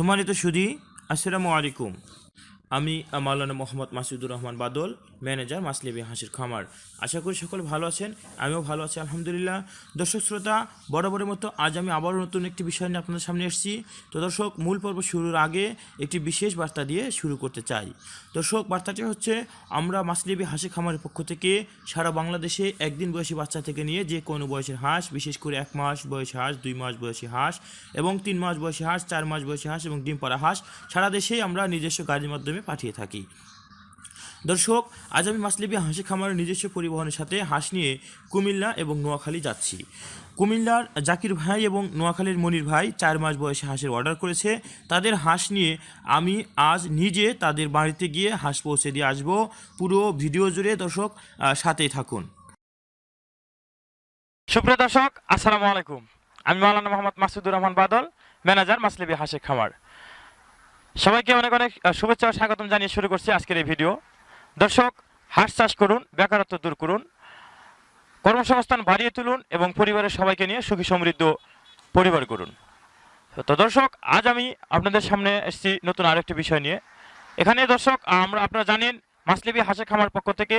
সম্মানিত সুদী আসসালামু আলাইকুম। আমি মাওলানা মোহাম্মদ মাসুদুর রহমান বাদল ম্যানেজার মাসলেবি হাসির খামার। আশা করি সকলে ভালো আছেন, আমিও ভালো আছি, আলহামদুলিল্লাহ। দর্শক শ্রোতা, বরাবরের মতো আজ আমি আবারও নতুন একটি বিষয় নিয়ে আপনাদের সামনে এসেছি। তো দর্শক, মূল পর্ব শুরুর আগে একটি বিশেষ বার্তা দিয়ে শুরু করতে চাই। দর্শক, বার্তাটি হচ্ছে, আমরা মাসলেবি হাসি খামারের পক্ষ থেকে সারা বাংলাদেশে একদিন বয়সী বাচ্চা থেকে নিয়ে যে কোনো বয়সের হাঁস, বিশেষ করে এক মাস বয়সী হাঁস, দুই মাস বয়সী হাঁস এবং তিন মাস বয়সী হাঁস, চার মাস বয়সী হাঁস এবং ডিম পাড়া হাঁস সারা দেশেই আমরা নিজস্ব গাড়ির মাধ্যমে পাঠিয়ে থাকি। দর্শক, আজ আমি মাসলিবি হাঁসি খামারের নিজস্ব পরিবহনের সাথে হাঁস নিয়ে কুমিল্লা এবং নোয়াখালী যাচ্ছি। কুমিল্লার জাকির ভাই এবং নোয়াখালীর মনির ভাই চার মাস বয়সে হাঁসের অর্ডার করেছে। তাদের হাঁস নিয়ে আমি আজ নিজে তাদের বাড়িতে গিয়ে হাঁস পৌঁছে দিয়ে আসব। পুরো ভিডিও জুড়ে দর্শক সাথেই থাকুন। সুপ্রিয় দর্শক, আসসালামু আলাইকুম। আমি মাওলানা মোহাম্মদ মাসুদুর রহমান বাদল, ম্যানেজার মাসলিবি হাসে খামার। সবাইকে অনেক অনেক শুভেচ্ছা স্বাগতম জানিয়ে শুরু করছি আজকের এই ভিডিও। দর্শক, হাঁস চাষ করুন, বেকারত্ব দূর করুন, কর্মসংস্থান বাড়িয়ে তুলুন এবং পরিবারের সবাইকে নিয়ে সুখী সমৃদ্ধ পরিবার করুন তো দর্শক, আজ আমি আপনাদের সামনে এসেছি নতুন আরেকটি বিষয় নিয়ে। এখানে দর্শক, আমরা আপনারা জানেন মাসলিবি হাসে খামার পক্ষ থেকে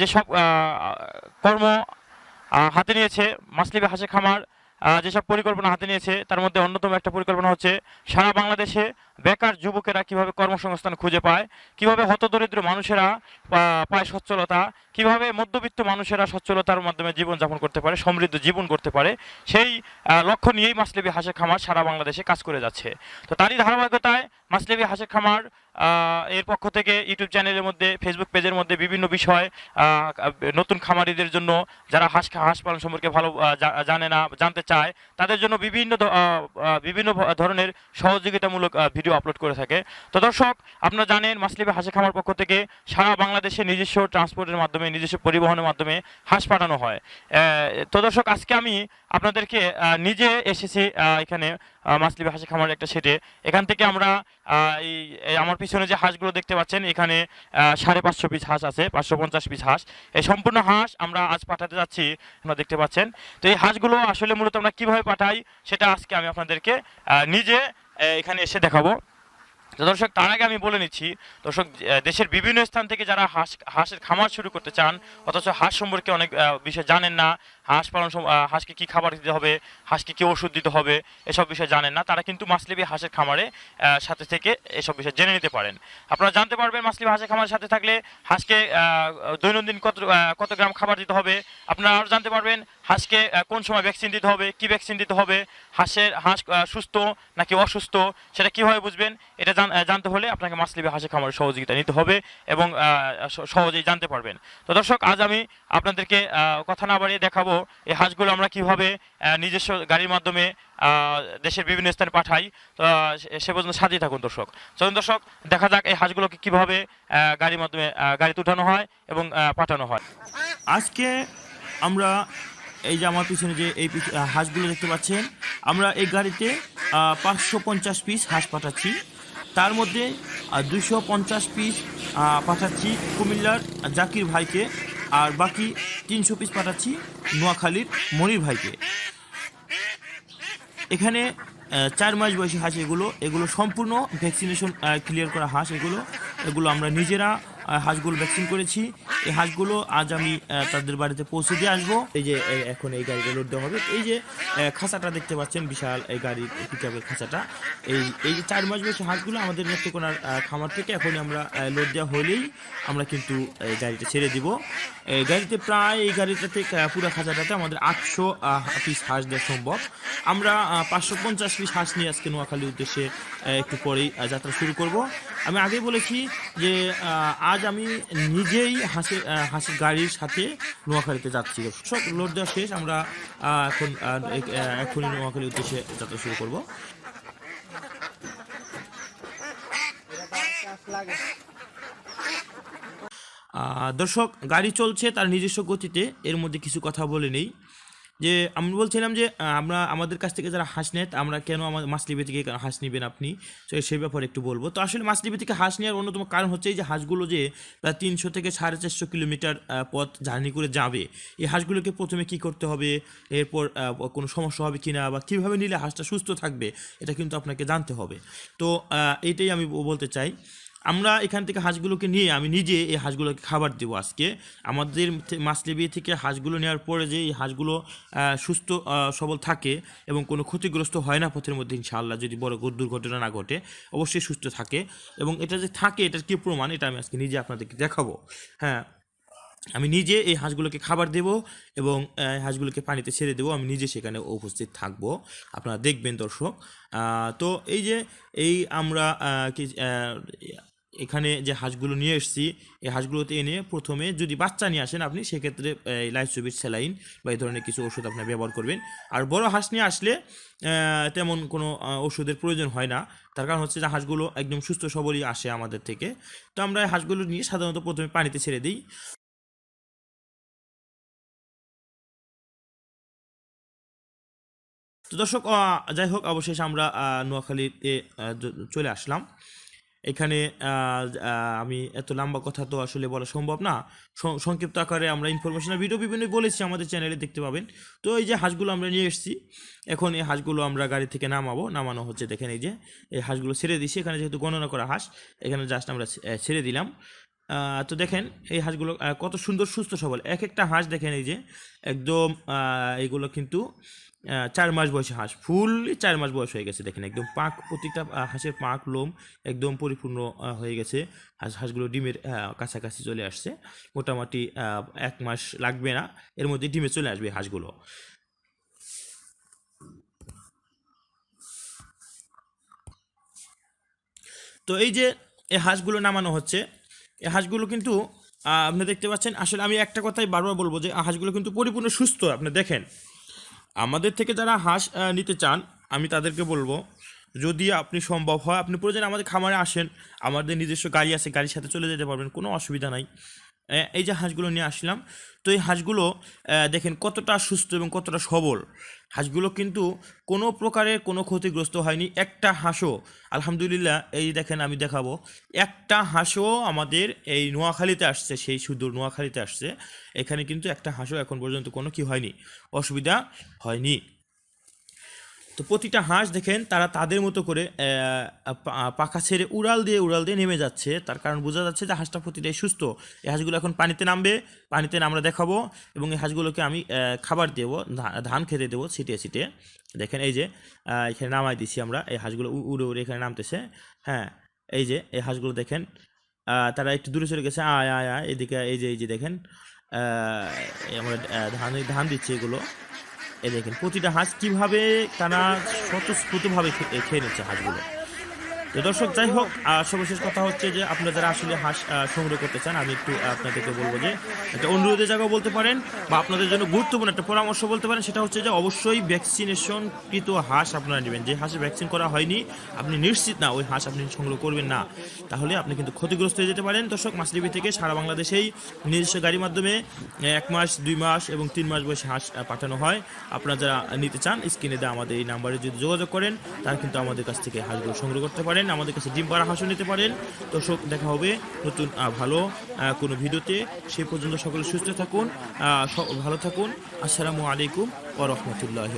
যেসব কর্ম হাতে নিয়েছে মাসলিবি হাসে খামার যেসব পরিকল্পনা হাতে নিয়েছে, তার মধ্যে অন্যতম একটা পরিকল্পনা হচ্ছে সারা বাংলাদেশে বেকার যুবকেরা কীভাবে কর্মসংস্থান খুঁজে পায়, কীভাবে হতদরিদ্র মানুষেরা পায় সচ্ছলতা, কীভাবে মধ্যবিত্ত মানুষেরা সচ্ছলতার মাধ্যমে জীবনযাপন করতে পারে, সমৃদ্ধ জীবন করতে পারে, সেই লক্ষ্য নিয়েই মাসলিবি হাসে খামার সারা বাংলাদেশে কাজ করে যাচ্ছে। তো তারই ধারাবাহিকতায় মাসলিবি হাসে খামার এর পক্ষ থেকে ইউটিউব চ্যানেলের মধ্যে ফেসবুক পেজের মধ্যে বিভিন্ন বিষয় নতুন খামারিদের জন্য যারা হাঁস হাঁস পালন সম্পর্কে ভালো জানে না, জানতে চায়, তাদের জন্য বিভিন্ন বিভিন্ন ধরনের সহযোগিতামূলক ভিডিও আপলোড করে থাকে। তো দর্শক, আপনারা জানেন, মাসলিবে হাঁসে খামার পক্ষ থেকে সারা বাংলাদেশে নিজস্ব ট্রান্সপোর্টের মাধ্যমে, নিজস্ব পরিবহনের মাধ্যমে হাঁস পাঠানো হয়। তো দর্শক, আজকে আমি আপনাদেরকে নিজে এসেছি এখানে আহ, মাসলিবে হাঁসে খামারের একটা সেটে এখান থেকে আমরা এই আমার পিছনে যে হাঁসগুলো দেখতে পাচ্ছেন এখানে সাড়ে পাঁচশো পিস হাঁস আছে পাঁচশো পঞ্চাশ পিস হাঁস। এই সম্পূর্ণ হাঁস আমরা আজ পাঠাতে যাচ্ছি আপনারা দেখতে পাচ্ছেন। তো এই হাঁসগুলো আসলে মূলত আমরা কীভাবে পাঠাই সেটা আজকে আমি আপনাদেরকে নিজে এখানে এসে দেখাবো। তো দর্শক তার আগে আমি বলে নিচ্ছি দর্শক দেশের বিভিন্ন স্থান থেকে যারা হাঁস হাঁসের খামার শুরু করতে চান অথচ হাঁস সম্পর্কে অনেক বিষয় জানেন না হাঁস পালন হাঁসকে কি খাবার দিতে হবে, হাঁসকে কি ওষুধ দিতে হবে, এসব বিষয়ে জানেন না। তারা কিন্তু মাসলিবি হাঁসের খামারে সাথে থেকে এসব বিষয়ে জেনে নিতে পারেন। আপনারা জানতে পারবেন মাসলিবি হাঁসের খামারের সাথে থাকলে হাঁসকে দৈনন্দিন কত কত গ্রাম খাবার দিতে হবে। আপনারা আরও জানতে পারবেন হাঁসকে কোন সময় ভ্যাকসিন দিতে হবে, কি ভ্যাকসিন দিতে হবে, হাঁসের, হাঁস সুস্থ নাকি অসুস্থ, সেটা কীভাবে বুঝবেন, এটা জানতে হলে আপনাকে মাসলিবি হাঁসের খামারের সহযোগিতা নিতে হবে এবং সহজেই জানতে পারবেন। তো দর্শক, আজ আমি আপনাদেরকে কথা না বাড়িয়ে দেখাবো এই হাঁসগুলো আমরা কীভাবে নিজস্ব গাড়ির মাধ্যমে দেশের বিভিন্ন স্থানে পাঠাই সে- পর্যন্ত সাজিয়ে থাকুন দর্শক। চলুন দর্শক, দেখা যাক এই হাঁসগুলোকে কীভাবে গাড়ির মাধ্যমে গাড়িতে উঠানো হয় এবং পাঠানো হয়। আজকে আমরা এই যে আমার পিছনে যে এই হাঁসগুলো দেখতে পাচ্ছেন, আমরা এই গাড়িতে পাঁচশো পঞ্চাশ পিস হাঁস পাঠাচ্ছি। তার মধ্যে দুশো পঞ্চাশ পিস পাঠাচ্ছি কুমিল্লার জাকির ভাইকে। আর বাকি তিনশো পিস পাঠাচ্ছি নোয়াখালীর মনির ভাইকে। এখানে চার মাস বয়সী হাঁস এগুলো এগুলো সম্পূর্ণ ভ্যাকসিনেশন ক্লিয়ার করা হাঁস এগুলো। এগুলো আমরা নিজেরা হাঁসগুলো ভ্যাকসিন করেছি। এই হাঁসগুলো আজ আমি তাদের বাড়িতে পৌঁছে দিয়ে আসব। এই যে এখন এই গাড়িটা লোড দেওয়া হবে। এই যে খাঁচাটা দেখতে পাচ্ছেন, বিশাল এই গাড়ির পিকআপের খাঁচাটা। এই এই চার মাস বয়সী হাঁসগুলো আমাদের নেত্রকোনার খামার থেকে এখন আমরা লোড দেওয়া হলেই আমরা কিন্তু এই গাড়িটা ছেড়ে দিব। এই গাড়িতে প্রায় এই গাড়িটাতে পুরো খাঁচাটাতে আমাদের আটশো পিস হাঁস দেওয়া সম্ভব। আমরা পাঁচশো পঞ্চাশ পিস হাঁস নিয়ে আজকে নোয়াখালী উদ্দেশ্যে একটু পরেই যাত্রা শুরু করব। আমি আগে বলেছি যে আজ আমি নিজেই আহ, হাঁসের গাড়ির সাথে নোয়াখালীতে যাচ্ছি। সব লোড দেওয়া শেষ আমরা এখন এখনই নোয়াখালীর উদ্দেশ্যে যাত্রা শুরু করব। দর্শক গাড়ি চলছে তার নিজস্ব গতিতে এর মধ্যে কিছু কথা বলে নেই। যে আমি বলছিলাম যে আমরা আমাদের কাছ থেকে যারা হাঁস নেয় আমরা কেন আমার মাছলিবি থেকে হাঁস নেবেন আপনি? তো সেই ব্যাপারে একটু বলব। তো আসলে মাছলিবি থেকে হাঁস নেওয়ার অন্যতম কারণ হচ্ছে এই যে হাঁসগুলো যে প্রায় তিনশো থেকে সাড়ে চারশো কিলোমিটার পথ জার্নি করে যাবে এই হাঁসগুলোকে প্রথমে কি করতে হবে? এরপর কোনো সমস্যা হবে কিনা বা কীভাবে নিলে হাঁসটা সুস্থ থাকবে? এটা কিন্তু আপনাকে জানতে হবে। তো আহ, এইটাই আমি বলতে চাই। আমরা এখান থেকে হাঁসগুলোকে নিয়ে, আমি নিজে এই হাঁসগুলোকে খাবার দেবো আজকে। আমাদের মাছলেবি থেকে হাঁসগুলো নেওয়ার পরে যে এই হাঁসগুলো সুস্থ সবল থাকে এবং কোনো ক্ষতিগ্রস্ত হয় না পথের মধ্যে ইনশাআল্লাহ, যদি বড় দুর্ঘটনা না ঘটে, অবশ্যই সুস্থ থাকে। এবং এটা যে থাকে, এটার কী প্রমাণ, এটা আমি আজকে নিজে আপনাদেরকে দেখাবো। হ্যাঁ আমি নিজে এই হাঁসগুলোকে খাবার দেব এবং হাঁসগুলোকে পানিতে ছেড়ে দেবো। আমি নিজে সেখানে উপস্থিত থাকব। আপনারা দেখবেন দর্শক। তো এই যে, এই আমরা এখানে যে হাঁসগুলো নিয়ে এসেছি, এই হাঁসগুলোতে এনে প্রথমে যদি বাচ্চা নিয়ে আসেন আপনি, সেক্ষেত্রে লাইসোবিট, স্যালাইন বা এই ধরনের কিছু ওষুধ আপনি ব্যবহার করবেন। আর বড় হাঁস নিয়ে আসলে তেমন কোনো ওষুধের প্রয়োজন হয় না। তার কারণ হচ্ছে যে হাঁসগুলো একদম সুস্থ সবলই আসে আমাদের থেকে। তো আমরা এই হাঁসগুলো নিয়ে সাধারণত প্রথমে পানিতে ছেড়ে দিই। তো দর্শক যাই হোক, অবশেষে আমরা নোয়াখালীতে চলে আসলাম। এখানে আমি এত লম্বা কথা তো আসলে বলা সম্ভব না। সংক্ষিপ্ত আকারে আমরা ইনফরমেশনাল ভিডিও বিভিন্ন বলেছি আমাদের চ্যানেলে দেখতে পাবেন। তো এই যে হাঁসগুলো আমরা নিয়ে এসেছি, এখন এই হাঁসগুলো আমরা গাড়ি থেকে নামাবো। নামানো হচ্ছে দেখেন এই যে, এই হাঁসগুলো ছেড়ে দিছি এখানে যেহেতু গণনা করা হাঁস, এখানে জাস্ট আমরা ছেড়ে দিলাম। তো দেখেন এই হাঁসগুলো কত সুন্দর সুস্থ সবল। এক একটা হাঁস দেখেন এই যে, একদম এগুলো কিন্তু চার মাস বয়সে হাঁস ফুললি চার মাস বয়স হয়ে গেছে দেখেন, একদম পাক প্রতিটা হাঁসের পাক লোম একদম পরিপূর্ণ হয়ে গেছে। হাঁস, হাঁসগুলো ডিমের কাছাকাছি চলে আসছে, মোটামুটি এক মাস লাগবে না, এর মধ্যে ডিমে চলে আসবে হাঁসগুলো। তো এই যে, এই হাঁসগুলো নামানো হচ্ছে হাঁসগুলো কিন্তু আপনি দেখতে পাচ্ছেন, আসলে আমি একটা কথাই বারবার বলব যে হাঁসগুলো কিন্তু পরিপূর্ণ সুস্থ, আপনি দেখেন। আমাদের থেকে যারা হাঁস নিতে চান, আমি তাদেরকে বলব, যদি আপনি সম্ভব হয়, আপনি প্রয়োজন আমাদের খামারে আসেন, আমাদের নিজস্ব গাড়ি আছে, গাড়ির সাথে চলে যেতে পারবেন, কোনো অসুবিধা নাই। এই যে হাঁসগুলো নিয়ে আসলাম, তো এই হাঁসগুলো দেখেন কতটা সুস্থ এবং কতটা সবল। হাঁসগুলো কিন্তু কোনো প্রকারের কোনো ক্ষতিগ্রস্ত হয়নি। একটা হাঁসও, আলহামদুলিল্লাহ, এই দেখেন আমি দেখাবো। একটা হাঁসও আমাদের এই নোয়াখালীতে আসছে, সেই সুদূর নোয়াখালীতে আসছে। এখানে কিন্তু একটা হাঁসও এখন পর্যন্ত কোনো কি হয়নি, অসুবিধা হয়নি। তো প্রতিটা হাঁস দেখেন, তারা তাদের মতো করে পাখা ছেড়ে উড়াল দিয়ে উড়াল দিয়ে নেমে যাচ্ছে। তার কারণ বোঝা যাচ্ছে যে হাঁসটা প্রতিটাই সুস্থ। এই হাঁসগুলো এখন পানিতে নামবে। পানিতে আমরা দেখাবো এবং এই হাঁসগুলোকে আমি খাবার দেবো ধান খেতে দেবো ছিটিয়ে ছিটিয়ে দেখেন এই যে এখানে নামাই দিছি আমরা। এই হাঁসগুলো উড়ে উড়ে এখানে নামতেছে। হ্যাঁ এই যে, এই হাঁসগুলো দেখেন তারা একটু দূরে চলে গেছে। আয় আয় আয়, এদিকে, এই যে এই যে দেখেন আমরা ধান ধান দিচ্ছি এগুলো। এই দেখেন প্রতিটা হাঁস কীভাবে তারা স্বতঃস্ফূর্তভাবে খেয়ে নিচ্ছে হাঁসগুলো। তো দর্শক, যাই হোক সর্বশেষ কথা হচ্ছে যে আপনারা যারা আসলে হাঁস সংগ্রহ করতে চান, আমি একটু আপনাদেরকে বলব যে একটা অনুরোধের জায়গাও বলতে পারেন বা আপনাদের জন্য গুরুত্বপূর্ণ একটা পরামর্শ বলতে পারেন, সেটা হচ্ছে যে অবশ্যই ভ্যাকসিনেশন কৃত হাঁস আপনারা নেবেন। যে হাঁসে ভ্যাকসিন করা হয়নি, আপনি নিশ্চিত না ওই হাঁস আপনি সংগ্রহ করবেন না, তাহলে আপনি কিন্তু ক্ষতিগ্রস্ত হয়ে যেতে পারেন। দর্শক মাছলিবি থেকে সারা বাংলাদেশেই নিজস্ব গাড়ির মাধ্যমে এক মাস, দুই মাস এবং তিন মাস বয়সে হাঁস পাঠানো হয়। আপনারা যারা নিতে চান, স্ক্রিনে দেওয়া আমাদের এই নাম্বারে যদি যোগাযোগ করেন, তারা কিন্তু আমাদের কাছ থেকে হাঁসগুলো সংগ্রহ করতে পারেন। আমাদের কাছে ডিম পাড়া হাঁসও নিতে পারেন। দর্শক, দেখা হবে নতুন ভালো কোনো ভিডিওতে। সে পর্যন্ত সকলে সুস্থ থাকুন ভালো থাকুন। আসসালামু আলাইকুম ও রহমতুল্লাহ